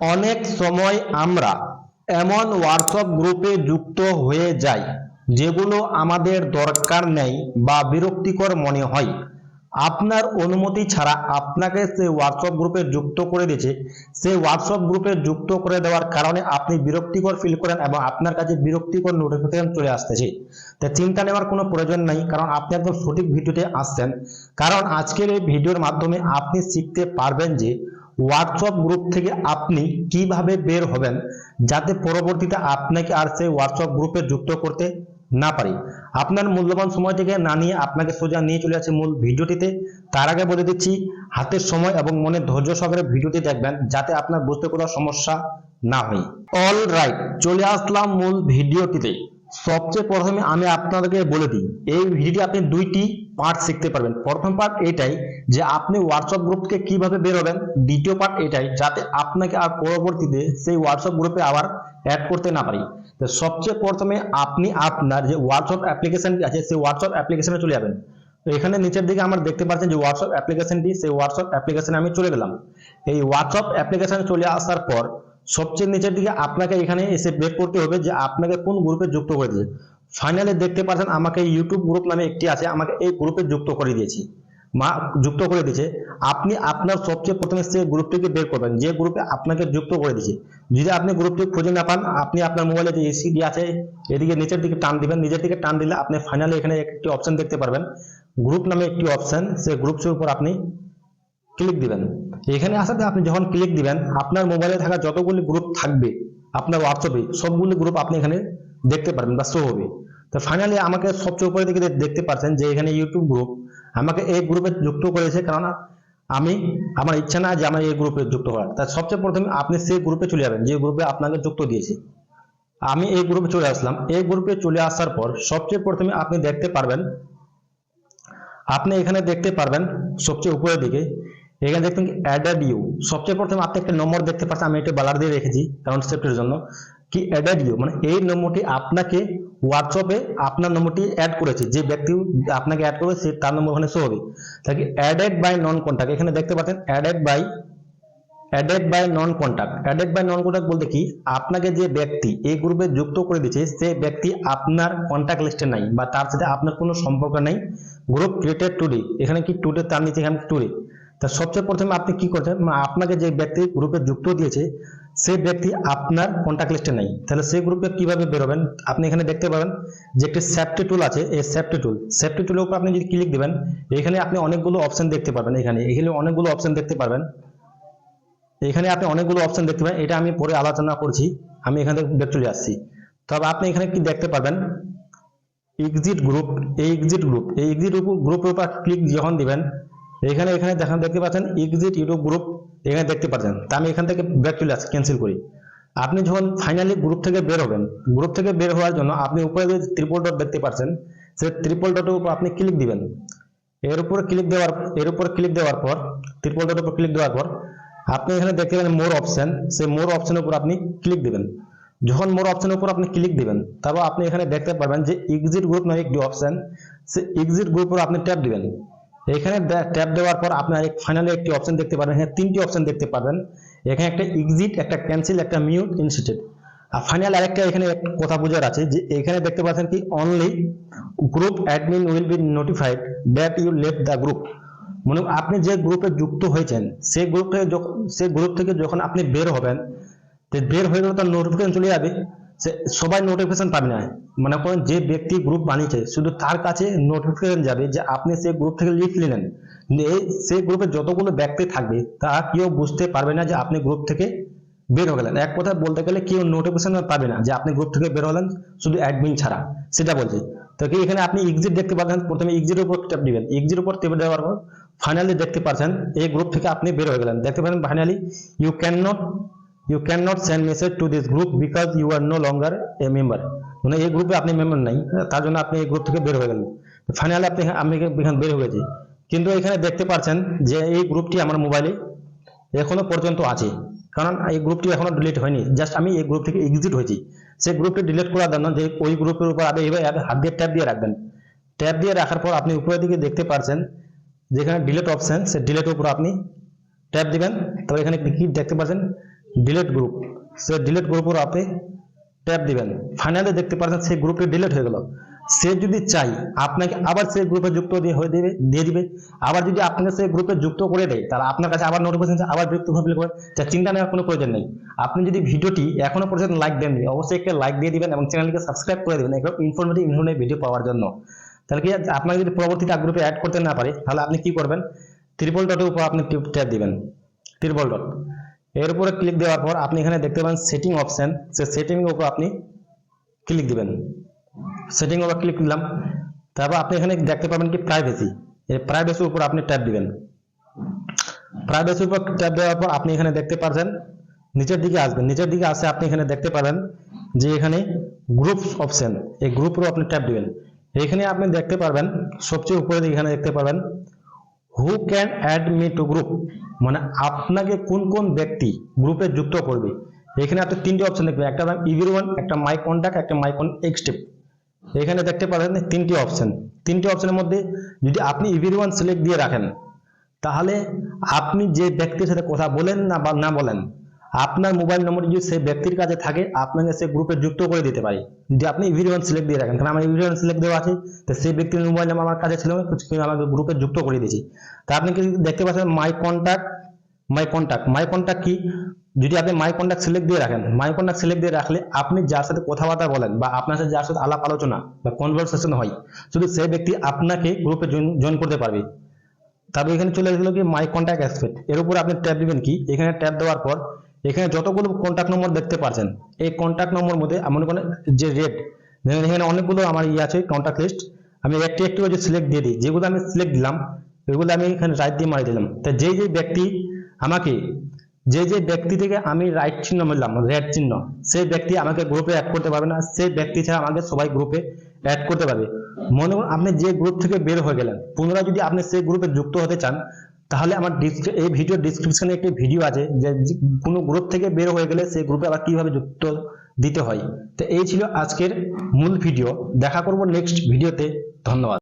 অনেক সময় আমরা এমন হোয়াটসঅ্যাপ গ্রুপে যুক্ত হয়ে যাই, যেগুলো আমাদের দরকার নেই বা বিরক্তিকর মনে হয়। আপনার অনুমতি ছাড়া আপনাকে সেই হোয়াটসঅ্যাপ গ্রুপে যুক্ত করে দিয়েছে সেই হোয়াটসঅ্যাপ গ্রুপে যুক্ত করে দেওয়ার কারণে আপনি বিরক্তিকর ফিল করেন এবং আপনার কাছে বিরক্তিকর নোটিফিকেশন চলে আসতেছে। তা চিন্তা নেওয়ার কোনো প্রয়োজন নাই, কারণ আপনি একদম সঠিক ভিডিওতে আসছেন। কারণ আজকের এই ভিডিওর মাধ্যমে আপনি শিখতে পারবেন যে হোয়াটসঅ্যাপ গ্রুপ থেকে আপনি কীভাবে বের হবেন যাতে পরবর্তীতে আপনাকে আর সেই হোয়াটসঅ্যাপ গ্রুপে যুক্ত করতে না পারি? আপনার মূল্যবান সময় থেকে না নিয়ে আপনাকে সোজা নিয়ে চলে আসছে মূল ভিডিওটিতে। তার আগে বলে দিচ্ছি, হাতের সময় এবং মনে ধৈর্য সহকারে ভিডিওটি দেখবেন যাতে আপনার বুঝতে কোনো সমস্যা না হয়। অল রাইট চলে আসলাম মূল ভিডিওটিতে। সবচেয়ে প্রথমে আমি আপনাদেরকে বলে দিই, এই ভিডিওটি আপনি দুইটি পার্ট শিখতে পারবেন। প্রথম পার্ট এটাই যে আপনি হোয়াটসঅ্যাপ গ্রুপ থেকে কীভাবে বের হবেন? দ্বিতীয় পার্ট এটাই, যাতে আপনাকে আর পরবর্তীতে সেই হোয়াটসঅ্যাপ গ্রুপে আবার অ্যাড করতে না পারি। তো সবচেয়ে প্রথমে আপনি আপনার যে হোয়াটসঅ্যাপ অ্যাপ্লিকেশন আছে, সেই হোয়াটসঅ্যাপ অ্যাপ্লিকেশনে চলে যাবেন। তো এখানে নিচের দিকে আমরা দেখতে পাচ্ছেন যে হোয়াটসঅ্যাপ অ্যাপ্লিকেশনটি সেই হোয়াটসঅ্যাপ অ্যাপ্লিকেশনে আমি চলে গেলাম। এই হোয়াটসঅ্যাপ অ্যাপ্লিকেশনে চলে আসার পর সবচেয়ে নিচের দিকে আপনাকে এখানে এসে বের করতে হবে যে আপনাকে কোন গ্রুপে যুক্ত করে দিয়েছে। ফাইনালি দেখতে পাচ্ছেন আমাকে ইউটিউব গ্রুপ নামে একটি আছে, আমাকে এই গ্রুপে যুক্ত করে দিয়েছি। মা যুক্ত করে দিয়েছে, আপনি আপনার সবচেয়ে প্রথমে সেই গ্রুপটিকে বের করবেন। যে গ্রুপে আপনাকে যুক্ত করে দিয়েছে। যদি আপনি গ্রুপটি খুঁজে না পান, আপনি আপনার মোবাইলে যে এসিডি আছে, এদিকে নিচের দিকে টান দিবেন। নিজের দিকে টান দিলে আপনি ফাইনালি এখানে একটি অপশন দেখতে পারবেন। গ্রুপ নামে একটি অপশন সেই গ্রুপসের উপর আপনি ক্লিক দিবেন। এখানে আসাতে আপনি যখন ক্লিক দিবেন, আপনার মোবাইলে থাকা যতগুলি গ্রুপ থাকবে, আপনার হোয়াটসঅ্যাপে সবগুলি গ্রুপ আপনি এখানে দেখতে পারবেন বা শো হবে। তো ফাইনালি আমাকে সবচেয়ে উপরে দিকে দেখতে পাচ্ছেন যে এখানে ইউটিউব গ্রুপ আমাকে এই গ্রুপে যুক্ত করেছে কারণ আমি, আমার ইচ্ছা না যে আমার এই গ্রুপে যুক্ত হওয়ার। তাই সবচেয়ে প্রথমে আপনি সেই গ্রুপে চলে যাবেন, যে গ্রুপে আপনাকে যুক্ত দিয়েছে। আমি এই গ্রুপে চলে আসলাম। এই গ্রুপে চলে আসার পর সবচেয়ে প্রথমে আপনি দেখতে পারবেন, আপনি এখানে দেখতে পারবেন সবচেয়ে উপরের দিকে, এখানে দেখবেন অ্যাডেড ইউ সবচেয়ে প্রথমে আপনি একটা নম্বর দেখতে পাচ্ছেন, আমি এটা বালার দিয়ে রেখেছি কারণ সেফটির জন্য, কি অ্যাডেড ইউ মানে এই নম্বরটি আপনাকে হোয়াটসঅ্যাপে আপনার নম্বরটি অ্যাড করেছে। যে ব্যক্তি আপনাকে অ্যাড করবে, সে তার নম্বর ওখানে শো হবে। তাকে অ্যাডেড বাই নন কন্ট্যাক্ট এখানে দেখতে পাচ্ছেন added by added by non contact added by non contact বলতে কি? আপনাকে যে ব্যক্তি এই গ্রুপে যুক্ত করে দিয়েছে, সে ব্যক্তি আপনার কন্ট্যাক্ট লিস্টে নাই, বা তার সাথে আপনার কোনো সম্পর্ক নেই। গ্রুপ ক্রিয়েটেড টুডে এখানে কি টুডে তার নিচে এখানে টুডে তা সবচেয়ে প্রথমে আপনি কি করছেন আপনাকে যে ব্যক্তি গ্রুপে যুক্ত দিয়েছে সেই ব্যক্তি আপনার কন্ট্যাক্ট লিস্টে নেই। তাহলে সেই গ্রুপে কীভাবে বেরোবেন? আপনি এখানে দেখতে পাবেন যে একটি সেফটি টুল আছে, এই সেফটি টুল সেফটি টুলের উপর আপনি যদি ক্লিক দিবেন, এখানে আপনি অনেকগুলো অপশন দেখতে পাবেন এখানে এখানে অনেকগুলো অপশন দেখতে পারবেন। এখানে আপনি অনেকগুলো অপশন দেখতে পাবেন। এটা আমি পরে আলোচনা করছি। আমি এখান বের চলে আসছি। তবে আপনি এখানে কি দেখতে পারবেন? এক্সিট গ্রুপ এই এক্সিট গ্রুপ এই এক্সিট গ্রুপের উপর ক্লিক যখন দিবেন, এখানে এখানে দেখেন, দেখতে পাচ্ছেন এক্সিট ইউটিউব গ্রুপ এখানে দেখতে পাচ্ছেন তা আমি এখান থেকে ব্যাক চলে আসছি ক্যান্সেল করি। আপনি যখন ফাইনালি গ্রুপ থেকে বের হবেন গ্রুপ থেকে বের হওয়ার জন্য আপনি উপরে যে ত্রিপল ডট দেখতে পাচ্ছেন সেই ত্রিপল ডটের উপর আপনি ক্লিক দিবেন। এর উপরে ক্লিক দেওয়ার, এর উপর ক্লিক দেওয়ার পর ত্রিপল ডটের উপর ক্লিক দেওয়ার পর, আপনি এখানে দেখতে পাবেন মোর অপশন সেই মোর অপশনের উপর আপনি ক্লিক দিবেন। যখন মোর অপশনের উপর আপনি ক্লিক দিবেন, তারপর আপনি এখানে দেখতে পারবেন যে এক্সিট গ্রুপ নামে একটি অপশন সেই এক্সিট গ্রুপের আপনি ট্যাপ দিবেন। এখানে ট্যাপ দেওয়ার পর আপনার ফাইনালি একটি অপশন দেখতে পারবেন। এখানে তিনটি অপশন দেখতে পারবেন। এখানে একটা এক্সিট একটা ক্যান্সেল একটা মিউট ইনস্টেড আর ফাইনাল আরেকটা এখানে কথা বোঝার আছে যে এখানে দেখতে পাচ্ছেন কি only group admin will be notified that you left the group মানে আপনি যে গ্রুপে যুক্ত হয়েছেন সেই গ্রুপ থেকে সেই গ্রুপ থেকে যখন আপনি বের হবেন বের হয়ে গেলে তার নোটিফিকেশন চলে যাবে। সবাই নোটিফিকেশন পাবে না। মনে করেন যে ব্যক্তি গ্রুপ বানিয়েছে, শুধু তার কাছে নোটিফিকেশন যাবে যে আপনি সেই গ্রুপ থেকে লিস্ট নিলেন। সেই গ্রুপে যতগুলো ব্যক্তি থাকবে তা কেউ বুঝতে পারবে না যে আপনি গ্রুপ থেকে বের হয়ে গেলেন। এক কথা বলতে গেলে কেউ নোটিফিকেশন পাবে না যে আপনি গ্রুপ থেকে বের হলেন, শুধু অ্যাডমিন ছাড়া। সেটা বলছে। তো কি এখানে আপনি এক্সিট দেখতে পাচ্ছেন প্রথমে এক্সিট উপর ট্যাপ দিবেন এক্সিট উপর টেপে দেওয়ার পর ফাইনালি দেখতে পাচ্ছেন, এই গ্রুপ থেকে আপনি বের হয়ে গেলেন। দেখতে পাচ্ছেন finally you can not you can not send message to this group because you are no longer a member মানে এই গ্রুপে আপনি মেম্বার নাই। তার জন্য আপনি এই গ্রুপ থেকে বের হয়ে গেলেন। ফাইনালি আপনি আমি এখানে বের হয়ে গেছি কিন্তু এখানে দেখতে পাচ্ছেন যে এই গ্রুপটি আমার মোবাইলে এখনও পর্যন্ত আছে। কারণ এই গ্রুপটি এখনও ডিলিট হয়নি। জাস্ট আমি এই গ্রুপ থেকে এক্সিট হয়েছি। সেই গ্রুপটি ডিলিট করার জন্য যে ওই গ্রুপের উপর আপনি এইভাবে হাত দিয়ে ট্যাপ দিয়ে রাখবেন। ট্যাপ দিয়ে রাখার পর আপনি উপরের দিকে দেখতে পাচ্ছেন যেখানে ডিলেট অপশন সে ডিলেটের উপর আপনি ট্যাপ দিবেন। তবে এখানে কি দেখতে পাচ্ছেন? ডিলেট গ্রুপ সে ডিলেট গ্রুপের আপনি ট্যাপ দিবেন। ফাইনালি দেখতে পাচ্ছেন সেই গ্রুপে ডিলেট হয়ে গেল। সে যদি চাই আপনাকে আবার সেই গ্রুপে যুক্ত দিয়ে হয়ে দেবে, দিয়ে দিবে। আবার যদি আপনাকে সেই গ্রুপে যুক্ত করে দেয়, তাহলে আপনার কাছে আবার নোটিফিকেশন আবার বিরক্ত ভাবে করবেন যা চিন্তা নেওয়ার কোনো প্রয়োজন নেই। আপনি যদি ভিডিওটি এখনও পর্যন্ত লাইক দেননি, অবশ্যই একটা লাইক দিয়ে দিবেন এবং চ্যানেলকে সাবস্ক্রাইব করে দেবেন। এরকম ইনফরমেটিভ ইনফরমেটিভ ভিডিও পাওয়ার জন্য। তাহলে কি আপনাকে যদি পরবর্তীতে গ্রুপে অ্যাড করতে না পারে, তাহলে আপনি কি করবেন? ত্রিপল ডটের উপর আপনি ট্যাপ দিবেন। ত্রিপল ডট এর উপরে ক্লিক দেওয়ার পর আপনি এখানে দেখতে পাবেন সেটিং অপশন সে সেটিং উপর আপনি ক্লিক দিবেন। সেটিং উপর ক্লিক দিলাম। তারপর আপনি এখানে দেখতে পাবেন কি প্রাইভেসি এই প্রাইভেসির উপর আপনি ট্যাপ দিবেন। প্রাইভেসির উপর ট্যাপ দেওয়ার পর আপনি এখানে দেখতে পাচ্ছেন নিচের দিকে আসবেন। নিচের দিকে আসে আপনি এখানে দেখতে পাবেন যে এখানে গ্রুপ অপশন এই গ্রুপ গ্রুপের আপনি ট্যাপ দিবেন। এখানে আপনি দেখতে পারবেন, সবচেয়ে উপরে এখানে দেখতে পাবেন who can add me to group মানে আপনাকে কোন কোন ব্যক্তি গ্রুপে যুক্ত করবে? এখানে আপনি তিনটি অপশন দেখবেন। একটা ইভির ওয়ান একটা মাই কন্ট্যাক্ট একটা মাই কন এক্সটেপ এখানে দেখতে পাবেন তিনটি অপশন তিনটি অপশনের মধ্যে যদি আপনি ইভির ওয়ান সিলেক্ট দিয়ে রাখেন, তাহলে আপনি যে ব্যক্তির সাথে কথা বলেন না বা না বলেন আপনার মোবাইল নম্বর যদি সেই ব্যক্তির কাছে থাকে, আপনাকে সে গ্রুপে যুক্ত করে দিতে পারে। যদি আপনি ইভির ওয়ান সিলেক্ট দিয়ে রাখেন। কারণ আমার ইভির ওয়ান সিলেক্ট দেওয়া আছে, তো সেই ব্যক্তির মোবাইল নাম্বার আমার কাছে ছিল, কিন্তু আমাকে গ্রুপে যুক্ত করে দিয়েছি। তা আপনি কি দেখতে পাচ্ছেন my contact my contact my contact কি? যদি আপনি মাই কন্ট্যাক্ট সিলেক্ট দিয়ে রাখেন মাই কন্ট্যাক্ট সিলেক্ট দিয়ে রাখলে আপনি যার সাথে কথাবার্তা বলেন বা আপনার সাথে যার সাথে আলাপ আলোচনা বা কনভারসেশন হয় শুধু সেই ব্যক্তি আপনাকে গ্রুপে জয়েন করতে পারবে। তারপর এখানে চলে আসলো কি মাই কন্ট্যাক্ট এক্সপেক্ট এর উপর আপনি ট্যাপ দিবেন কি? এখানে ট্যাপ দেওয়ার পর এখানে যতগুলো কন্ট্যাক্ট নম্বর দেখতে পাচ্ছেন এই কন্ট্যাক্ট নম্বর মধ্যে মনে করেন যে রেট এখানে অনেকগুলো আমার ইয়ে আছে কন্ট্যাক্ট লিস্ট আমি একটি একটি করে সিলেক্ট দিয়ে দিই, যেগুলো আমি সিলেক্ট দিলাম, ওইগুলো আমি এখানে রাইট দিয়ে মারি দিলাম। তা যেই যে ব্যক্তি আমাকে যে যে ব্যক্তি থেকে আমি রাইট চিহ্ন মারলাম রেড চিহ্ন, সেই ব্যক্তি আমাকে গ্রুপে অ্যাড করতে পারবে না, সেই ব্যক্তি ছাড়া আমাকে সবাই গ্রুপে অ্যাড করতে পারবে। মনে করুন, আপনি যে গ্রুপ থেকে বের হয়ে গেলেন, পুনরায় যদি আপনি সেই গ্রুপে যুক্ত হতে চান তাহলে আমার এই ভিডিও ডিসক্রিপশনে একটি ভিডিও আছে যে কোনো গ্রুপ থেকে বের হয়ে গেলে সেই গ্রুপে আবার কীভাবে যুক্ত দিতে হয়। তো এই ছিল আজকের মূল ভিডিও দেখা করব নেক্সট ভিডিওতে ধন্যবাদ।